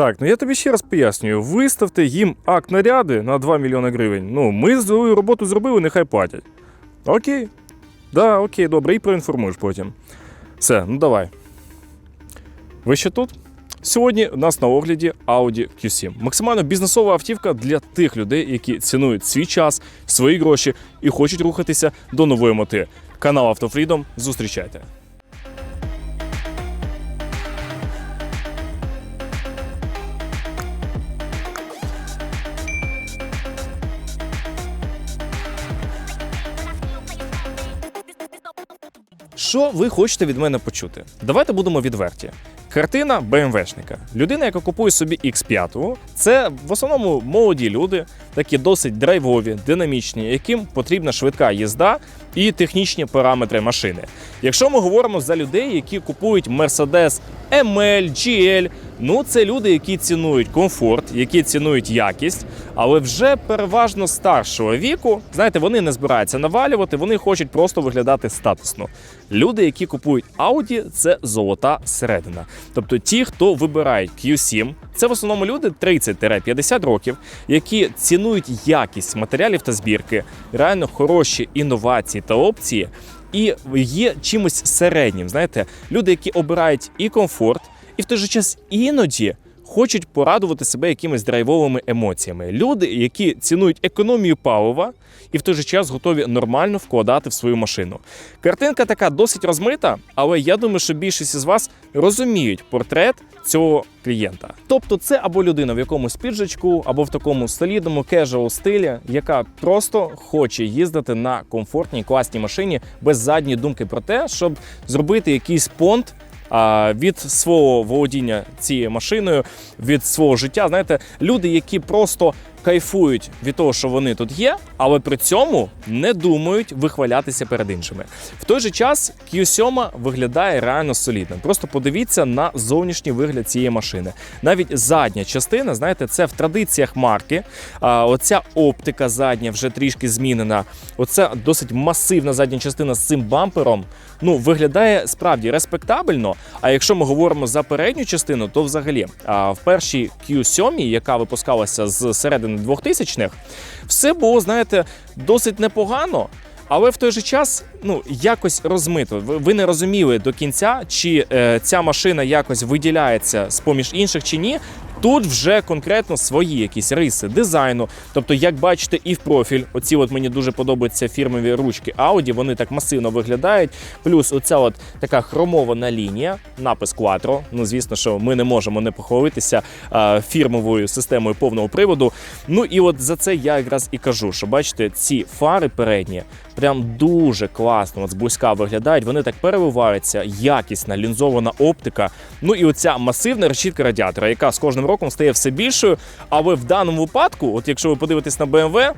Так, ну я тобі ще раз пояснюю: виставте їм акт наряди на 2 мільйони гривень. Ну, ми свою роботу зробили, нехай платять. Окей. Да, окей, добре, і проінформуєш потім. Все, ну давай. Ви ще тут? Сьогодні у нас на огляді Audi Q7. Максимально бізнесова автівка для тих людей, які цінують свій час, свої гроші і хочуть рухатися до нової мети. Канал Автофрідом. Зустрічайте. Що ви хочете від мене почути? Давайте будемо відверті. Картина БМВшника. Людина, яка купує собі X5, це в основному молоді люди, такі досить драйвові, динамічні, яким потрібна швидка їзда і технічні параметри машини. Якщо ми говоримо за людей, які купують Mercedes ML, GL, ну це люди, які цінують комфорт, які цінують якість, але вже переважно старшого віку, знаєте, вони не збираються навалювати, вони хочуть просто виглядати статусно. Люди, які купують Audi, це золота середина. Тобто ті, хто вибирають Q7, це в основному люди 30-50 років, які цінують якість матеріалів та збірки, реально хороші інновації та опції. І є чимось середнім. Знаєте, люди, які обирають і комфорт, і в той же час іноді хочуть порадувати себе якимись драйвовими емоціями. Люди, які цінують економію палива і в той же час готові нормально вкладати в свою машину. Картинка така досить розмита, але я думаю, що більшість із вас розуміють портрет цього клієнта. Тобто, це або людина в якомусь піджачку, або в такому солідному кежуал стилі, яка просто хоче їздити на комфортній класній машині без задньої думки про те, щоб зробити якийсь понт від свого володіння цією машиною, від свого життя. Знаєте, люди, які просто кайфують від того, що вони тут є, але при цьому не думають вихвалятися перед іншими. В той же час Q7 виглядає реально солідно. Просто подивіться на зовнішній вигляд цієї машини. Навіть задня частина, знаєте, це в традиціях марки. А, оця оптика задня вже трішки змінена. Оця досить масивна задня частина з цим бампером. Ну, виглядає справді респектабельно. А якщо ми говоримо за передню частину, то взагалі а, в першій Q7, яка випускалася з середини 2000-х, все було, знаєте, досить непогано. Але в той же час ну якось розмито. Ви не розуміли до кінця, чи е, ця машина якось виділяється з поміж інших чи ні. Тут вже конкретно свої якісь риси дизайну. Тобто, як бачите, і в профіль, оці от мені дуже подобаються фірмові ручки Audi, вони так масивно виглядають. Плюс оця от така хромована лінія, напис Quattro. Ну, звісно, що ми не можемо не похвалитися фірмовою системою повного приводу. Ну і от за це я якраз і кажу, що бачите, ці фари передні прям дуже класно, от зблизька виглядають. Вони так перевиваються, якісна лінзована оптика. Ну і оця масивна решітка радіатора, яка з кожним роком стає все більшою. Але в даному випадку, от якщо ви подивитесь на BMW,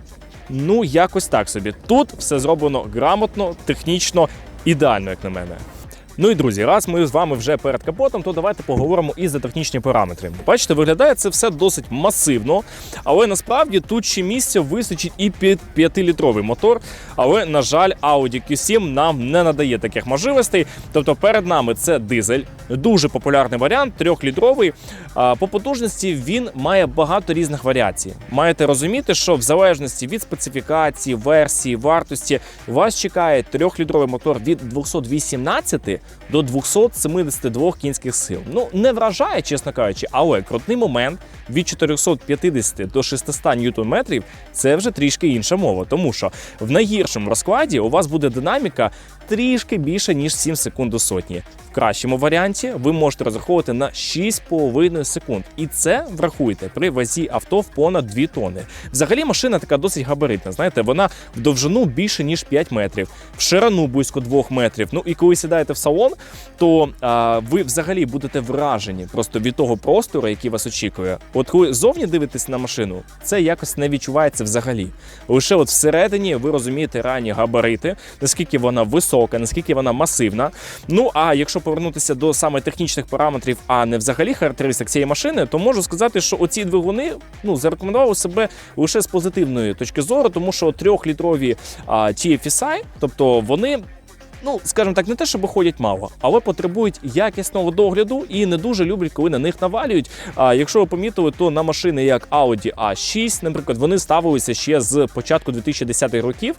ну якось так собі. Тут все зроблено грамотно, технічно, ідеально, як на мене. Ну і друзі, раз ми з вами вже перед капотом, то давайте поговоримо і за технічні параметри. Бачите, виглядає це все досить масивно, але насправді тут ще місця вистачить і під 5-літровий мотор. Але, на жаль, Audi Q7 нам не надає таких можливостей. Тобто перед нами це дизель, дуже популярний варіант, 3-літровий. По потужності він має багато різних варіацій. Маєте розуміти, що в залежності від специфікації, версії, вартості вас чекає 3-літровий мотор від 218 до 272 кінських сил. Ну не вражає, чесно кажучи, але крутний момент від 450 до 600 ньютон-метрів це вже трішки інша мова, тому що в найгіршому розкладі у вас буде динаміка трішки більше ніж 7 секунд до сотні. В кращому варіанті ви можете розраховувати на 6,5 секунд, і це врахуйте при вазі авто в понад 2 тонни. Взагалі машина така досить габаритна. Знаєте, вона в довжину більше ніж 5 метрів, в ширину близько 2 метрів. Ну і коли сідаєте в салон, то а, ви взагалі будете вражені просто від того простору, який вас очікує. От коли зовні дивитесь на машину, це якось не відчувається взагалі. Лише от всередині ви розумієте ранні габарити, наскільки вона висока, наскільки вона масивна. Ну а якщо повернутися до саме технічних параметрів, а не взагалі характеристик цієї машини, то можу сказати, що оці двигуни ну зарекомендували себе лише з позитивної точки зору, тому що трьохлітрові TFSI, тобто вони ну скажімо так, не те, щоб ходять мало, але потребують якісного догляду і не дуже люблять, коли на них навалюють. А якщо ви помітили, то на машини як Audi A6, наприклад, вони ставилися ще з початку 2010-х років.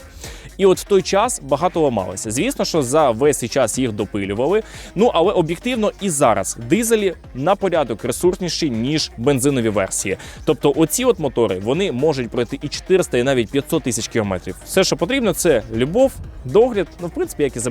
І от в той час багато ламалося. Звісно, що за весь цей час їх допилювали. Ну але об'єктивно і зараз дизелі на порядок ресурсніші ніж бензинові версії. Тобто, оці от мотори вони можуть пройти і 400, і навіть 500 тисяч кілометрів. Все, що потрібно, це любов, догляд, ну в принципі, як і за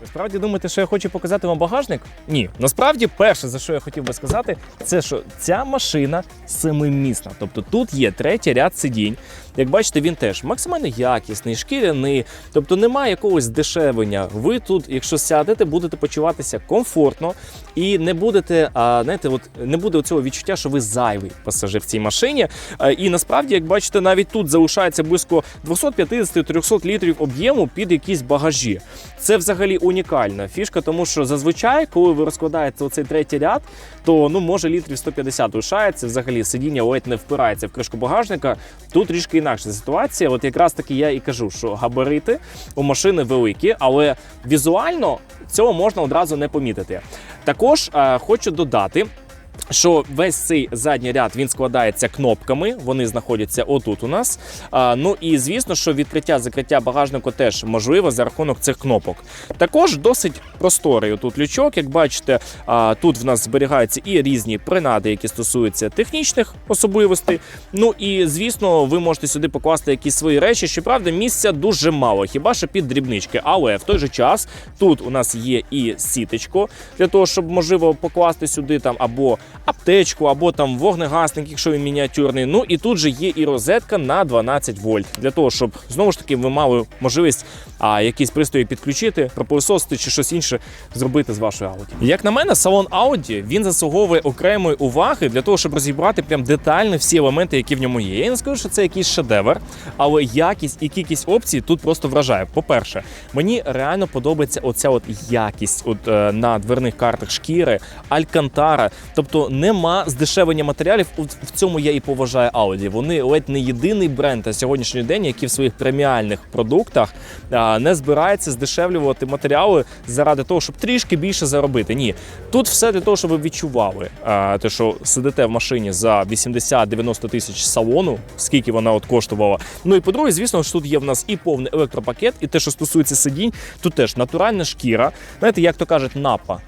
Ви справді думаєте, що я хочу показати вам багажник? Ні. Насправді, перше, за що я хотів би сказати, це що ця машина семимісна. Тобто тут є третій ряд сидінь. Як бачите, він теж максимально якісний, шкіряний, тобто немає якогось дешевлення. Ви тут, якщо сядете, будете почуватися комфортно і не будете, а, знаєте, от не буде цього відчуття, що ви зайвий пасажир в цій машині. І насправді, як бачите, навіть тут залишається близько 250-300 літрів об'єму під якісь багажі. Це взагалі унікальна фішка, тому що зазвичай, коли ви розкладаєте оцей третій ряд, то ну може літрів 150 лишається. Взагалі сидіння ледь не впирається в кришку багажника. Тут трішки інакша ситуація. От якраз таки я і кажу, що габарити у машини великі, але візуально цього можна одразу не помітити. Також е, хочу додати. Що весь цей задній ряд він складається кнопками, вони знаходяться отут у нас. А, ну і звісно, що відкриття закриття багажнику теж можливо за рахунок цих кнопок. Також досить просторий тут лючок. Як бачите, а, тут в нас зберігаються і різні принади, які стосуються технічних особливостей. Ну і звісно, ви можете сюди покласти якісь свої речі. Щоправда, місця дуже мало, хіба що під дрібнички. Але в той же час тут у нас є і сіточко для того, щоб можливо покласти сюди там або аптечку, або там вогнегасник, якщо він мініатюрний. Ну і тут же є і розетка на 12 вольт для того, щоб знову ж таки ви мали можливість а, якісь пристрої підключити, пропилососити чи щось інше зробити з вашої Audi. Як на мене, салон Audi він заслуговує окремої уваги для того, щоб розібрати прям детально всі елементи, які в ньому є. Я не скажу, що це якийсь шедевр, але якість і кількість опцій тут просто вражає. По-перше, мені реально подобається оця от якість от, е, на дверних картах шкіри, алькантара. Тобто нема здешевлення матеріалів. В цьому я і поважаю Audi. Вони ледь не єдиний бренд на сьогоднішній день, який в своїх преміальних продуктах не збирається здешевлювати матеріали заради того, щоб трішки більше заробити. Ні, тут все для того, щоб ви відчували те, що сидите в машині за 80-90 тисяч салону, скільки вона от коштувала. Ну і по-друге, звісно, що тут є в нас і повний електропакет, і те, що стосується сидінь, тут теж натуральна шкіра. Знаєте, як то кажуть, напа.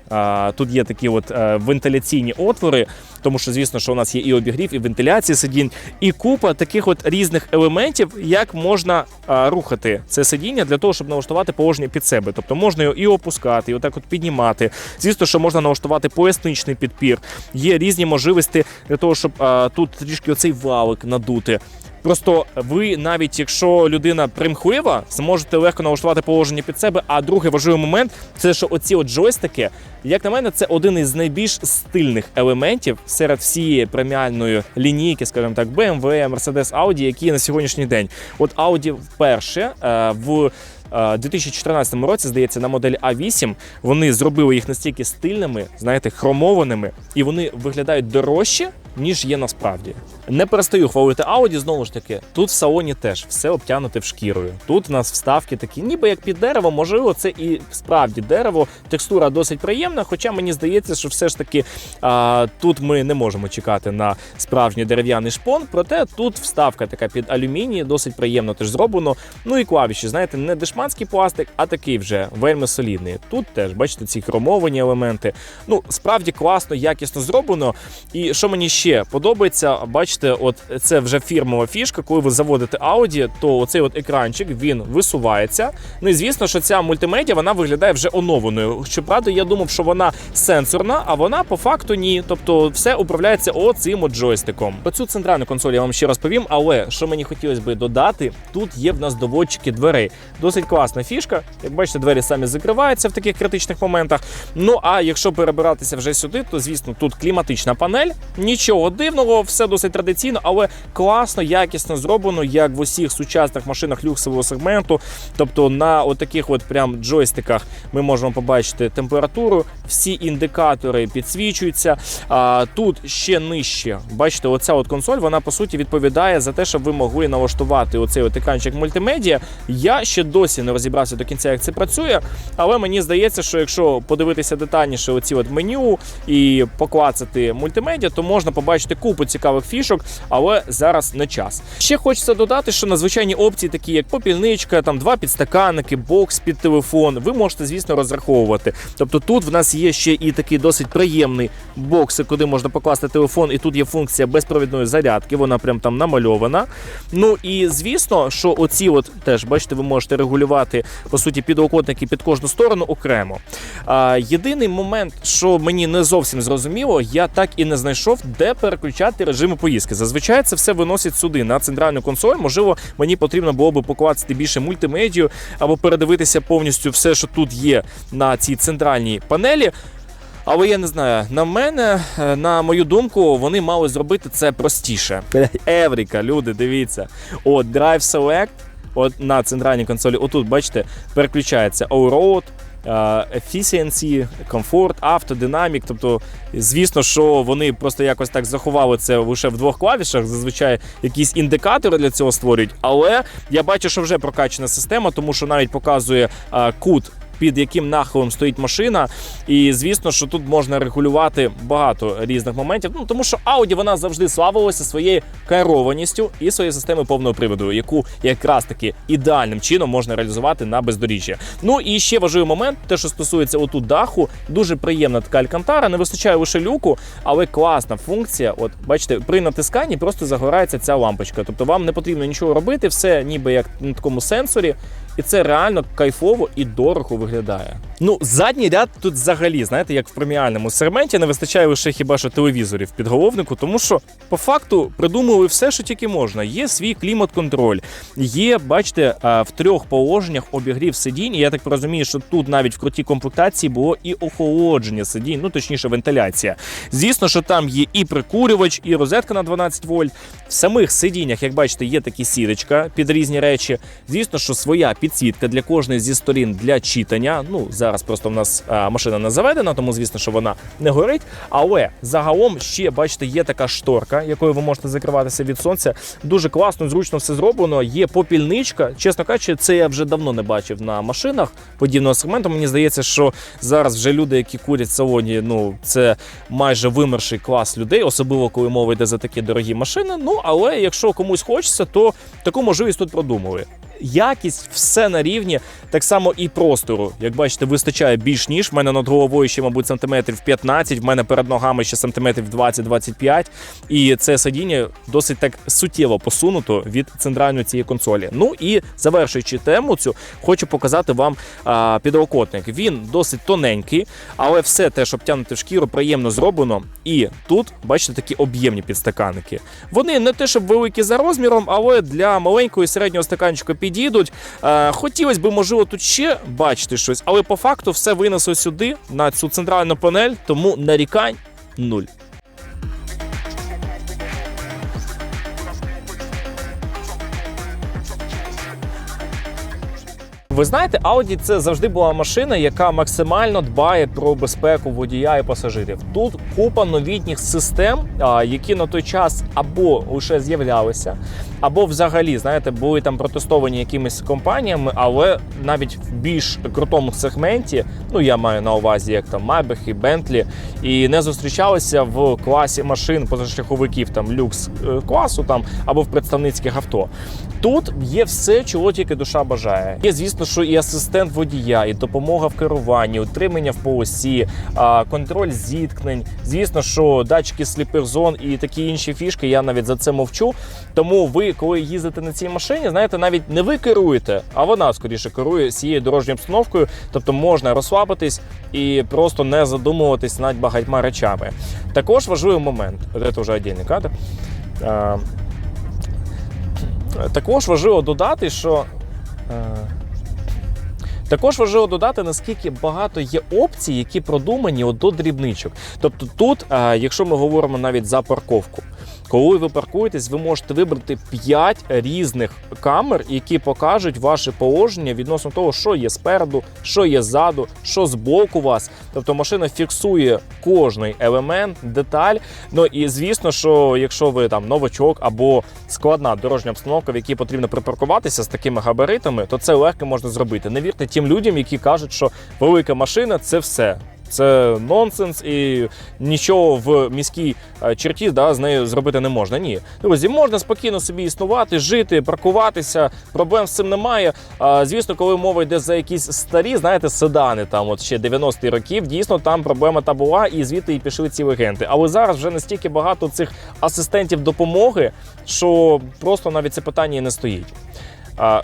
Тут є такі от е, вентиляційні отвори, тому що, звісно, що у нас є і обігрів, і вентиляція сидінь, і купа таких от різних елементів, як можна а, рухати це сидіння для того, щоб налаштувати положення під себе. Тобто можна його і опускати, і отак от піднімати. Звісно, що можна налаштувати поясничний підпір. Є різні можливості для того, щоб а, тут трішки оцей валик надути. Просто ви, навіть якщо людина примхлива, зможете легко налаштувати положення під себе. А другий важливий момент це що оці от джойстики, як на мене, це один із найбільш стильних елементів серед всієї преміальної лінійки, скажімо так, BMW, Mercedes, Audi, які на сьогоднішній день. От Audi вперше е, в е, 2014 році, здається, на модель А8 вони зробили їх настільки стильними, знаєте, хромованими, і вони виглядають дорожче, ніж є насправді. Не перестаю хвалити Audi, знову ж таки, тут в салоні теж все обтянуте в шкірою. Тут у нас вставки такі, ніби як під дерево, можливо, це і справді дерево. Текстура досить приємна, хоча мені здається, що все ж таки а, тут ми не можемо чекати на справжній дерев'яний шпон, проте тут вставка така під алюміній, досить приємно теж зроблено. Ну і клавіші, знаєте, не дешманський пластик, а такий вже вельми солідний. Тут теж, бачите, ці хромовані елементи. Ну, справді класно, якісно зроблено. І що мені ще подобається, бачите. бачите, от це вже фірмова фішка. Коли ви заводите Audi, то оцей от екранчик він висувається. Ну і звісно, що ця мультимедіа вона виглядає вже оновленою. Щоправда, я думав, що вона сенсорна, а вона по факту ні. Тобто, все управляється оцим от джойстиком. Про цю центральну консоль я вам ще розповім. Але що мені хотілося би додати, тут є в нас доводчики дверей. Досить класна фішка. Як бачите, двері самі закриваються в таких критичних моментах. Ну а якщо перебиратися вже сюди, то звісно тут кліматична панель. Нічого дивного, все досить традиційно, але класно, якісно зроблено, як в усіх сучасних машинах люксового сегменту. Тобто на отаких от прям джойстиках ми можемо побачити температуру, всі індикатори підсвічуються. А тут ще нижче. Бачите, оця от консоль, вона по суті відповідає за те, щоб ви могли налаштувати оцей от екранчик мультимедіа. Я ще досі не розібрався до кінця, як це працює, але мені здається, що якщо подивитися детальніше оці от меню і поклацати мультимедіа, то можна побачити купу цікавих фішок, але зараз не час. Ще хочеться додати, що надзвичайні опції, такі як попільничка, там два підстаканники, бокс під телефон, ви можете, звісно, розраховувати. Тобто тут в нас є ще і такий досить приємний бокс, куди можна покласти телефон, і тут є функція безпровідної зарядки, вона прям там намальована. Ну і звісно, що оці, от теж бачите, ви можете регулювати по суті підлокотники під кожну сторону окремо. А, єдиний момент, що мені не зовсім зрозуміло, я так і не знайшов, де переключати режими поїздки. Зазвичай це все виносять сюди на центральну консоль. Можливо, мені потрібно було би покласти більше мультимедію або передивитися повністю все, що тут є на цій центральній панелі. Але я не знаю, на мене, е, на мою думку, вони мали зробити це простіше. Евріка, люди, дивіться. От Drive Select, от на центральній консолі, отут, бачите, переключається Allroad, Efficiency, комфорт, авто, динамік. Тобто, звісно, що вони просто якось так заховали це лише в двох клавішах. Зазвичай якісь індикатори для цього створюють. Але я бачу, що вже прокачана система, тому що навіть показує е, кут. Під яким нахилом стоїть машина, і звісно, що тут можна регулювати багато різних моментів. Ну тому що Audi вона завжди славилася своєю керованістю і своєю системою повного приводу, яку якраз таки ідеальним чином можна реалізувати на бездоріжжі. Ну і ще важливий момент, те, що стосується отут даху, дуже приємна така алькантара. Не вистачає лише люку, але класна функція. От бачите, при натисканні просто загорається ця лампочка. Тобто вам не потрібно нічого робити, все ніби як на такому сенсорі. І це реально кайфово і дорого виглядає. Ну, задній ряд тут взагалі, знаєте, як в преміальному сегменті, не вистачає лише хіба що телевізорів в підголовнику, тому що по факту придумали все, що тільки можна. Є свій клімат-контроль, є, бачите, в трьох положеннях обігрів сидінь. Я так розумію, що тут навіть в крутій комплектації було і охолодження сидінь, ну точніше, вентиляція. Звісно, що там є і прикурювач, і розетка на 12 вольт. В самих сидіннях, як бачите, є такі сіточка під різні речі. Звісно, що своя підсвітка для кожної зі сторін для читання. Ну зараз просто в нас машина не заведена, тому звісно, що вона не горить. Але загалом ще бачите, є така шторка, якою ви можете закриватися від сонця. Дуже класно, зручно все зроблено. Є попільничка. Чесно кажучи, це я вже давно не бачив на машинах подібного сегменту. Мені здається, що зараз вже люди, які курять в салоні, ну це майже вимерший клас людей, особливо коли мова йде за такі дорогі машини. Ну але якщо комусь хочеться, то таку можливість тут продумали. Якість все на рівні, так само і простору. Як бачите, вистачає більш ніж. В мене над головою ще, мабуть, сантиметрів 15, в мене перед ногами ще сантиметрів 20-25. І це сидіння досить так суттєво посунуто від центральної цієї консолі. Ну і завершуючи тему цю, хочу показати вам а, підлокотник. Він досить тоненький, але все те, що обтягнуте в шкіру, приємно зроблено. І тут, бачите, такі об'ємні підстаканники. Вони не те, щоб великі за розміром, але для маленького і середнього стаканчика підійдуть. Е, хотілося б, можливо, тут ще бачити щось, але по факту все винесло сюди, на цю центральну панель, тому нарікань нуль. Ви знаєте, Audi це завжди була машина, яка максимально дбає про безпеку водія і пасажирів. Тут купа новітніх систем, які на той час або лише з'являлися, або взагалі, знаєте, були там протестовані якимись компаніями, але навіть в більш крутому сегменті, ну я маю на увазі, як там Maybach і Bentley, і не зустрічалися в класі машин позашляховиків там люкс е, класу там або в представницьких авто. Тут є все, чого тільки душа бажає. Є, звісно, що і асистент водія, і допомога в керуванні, утримання в полосі, контроль зіткнень. Звісно, що датчики сліпих зон і такі інші фішки. Я навіть за це мовчу. Тому ви, коли їздите на цій машині, знаєте, навіть не ви керуєте, а вона скоріше керує цією дорожньою обстановкою. Тобто можна розслабитись і просто не задумуватись над багатьма речами. Також важливий момент, це вже віддільний кадр. Також важливо додати, що. е, Також важливо додати, наскільки багато є опцій, які продумані от до дрібничок. Тобто, тут, е, якщо ми говоримо навіть за парковку, коли ви паркуєтесь, ви можете вибрати 5 різних камер, які покажуть ваше положення відносно того, що є спереду, що є ззаду, що збоку вас. Тобто машина фіксує кожний елемент, деталь. Ну і звісно, що якщо ви там новачок або складна дорожня обстановка, в якій потрібно припаркуватися з такими габаритами, то це легко можна зробити. Не вірте тим людям, які кажуть, що велика машина це все. Це нонсенс і нічого в міській е, черті да, з нею зробити не можна. Ні, друзі, можна спокійно собі існувати, жити, паркуватися. Проблем з цим немає. А, звісно, коли мова йде за якісь старі, знаєте, седани, там от ще 90-ті років, дійсно там проблема та була, і звідти і пішли ці легенди. Але зараз вже настільки багато цих асистентів допомоги, що просто навіть це питання і не стоїть.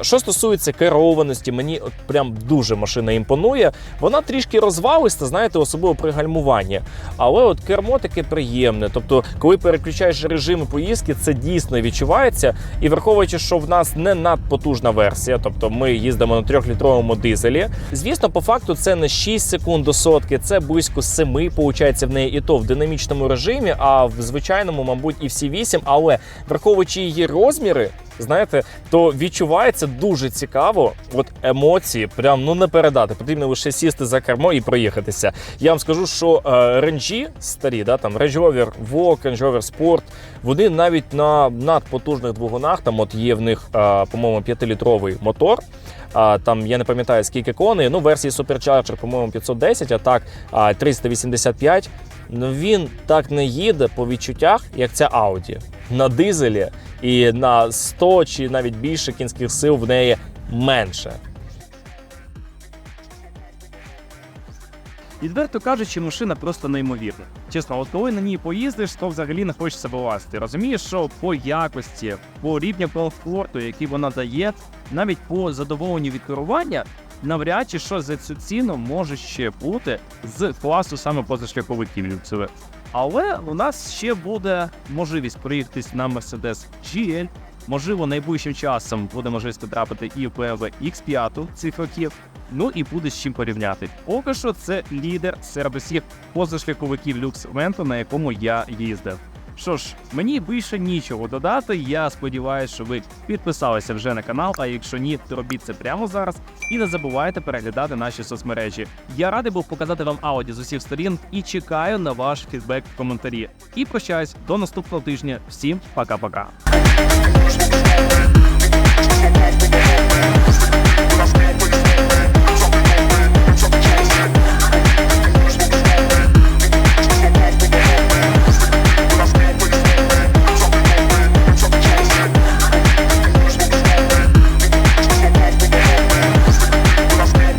Що стосується керованості, мені от прям дуже машина імпонує. Вона трішки розвалиста, знаєте, особливо при гальмуванні. Але от кермо таке приємне. Тобто, коли переключаєш режими поїздки, це дійсно відчувається. І враховуючи, що в нас не надпотужна версія, тобто ми їздимо на трьохлітровому дизелі. Звісно, по факту це не 6 секунд до сотки, це близько 7, виходить в неї і то в динамічному режимі, а в звичайному, мабуть, і всі 8. Але враховуючи її розміри, знаєте, то відчувається дуже цікаво. От емоції, прям ну не передати. Потрібно лише сісти за кермо і проїхатися. Я вам скажу, що е, ренджі старі, да, там Range Rover Vogue, Range Rover Sport, вони навіть на надпотужних двигунах, там от є в них, е, по-моєму, 5-літровий мотор. А, там я не пам'ятаю скільки коней. Ну, версії Supercharger, по-моєму, 510, а так а, 385. Ну він так не їде по відчуттях, як ця Audi. На дизелі і на 100 чи навіть більше кінських сил в неї менше. Відверто кажучи, машина просто неймовірна. Чесно, от коли на ній поїздиш, то взагалі не хочеться вилазити. Розумієш, що по якості, по рівню комфорту, який вона дає, навіть по задоволенню від керування, навряд чи що за цю ціну може ще бути з класу саме позашляховиків люксових. Але у нас ще буде можливість проїхатись на Mercedes GL. Можливо, найближчим часом буде можливість потрапити і в BMW X5 цих років. Ну і буде з чим порівняти. Поки що це лідер серед усіх позашляховиків люкс-сегменту, на якому я їздив. Що ж, мені більше нічого додати. Я сподіваюся, що ви підписалися вже на канал. А якщо ні, то робіть це прямо зараз. І не забувайте переглядати наші соцмережі. Я радий був показати вам ауді з усіх сторін і чекаю на ваш фідбек в коментарі. І прощаюсь до наступного тижня. Всім пока-пока.